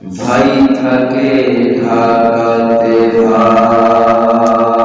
ভাই থাকে ঢাকাতে ভাই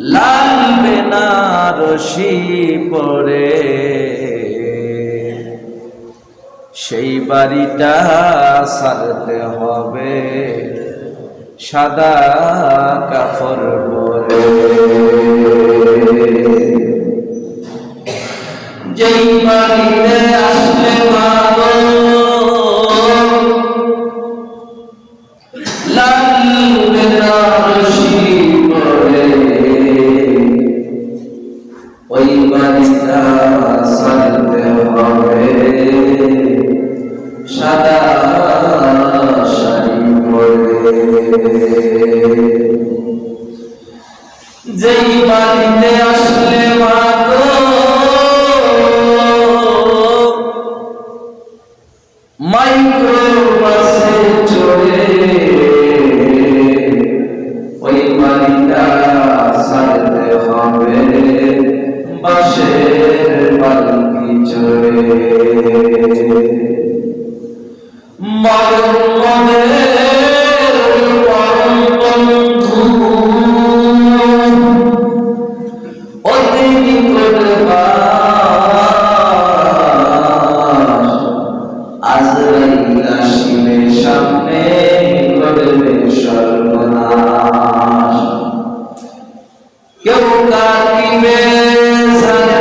লাল বেনারসি পরে। সেই বাড়িটা সারতে হবে সাদা কাপড় পরে। যেই বাড়িতে আসলে মাগো সাদা শাড়ি যেই বাড়িতে আসলে মাগো মাইক্রো বাসে চড়ে পালকি চড়ে মরণ মনের পরম অতি নিকট আজরাইল আসিলে সামনে করবে সর্বনাশ কেউ কাটিবে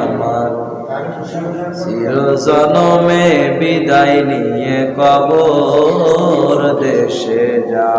আমার। চিরজনমে বিদায় নিয়ে কবর দেশে যা।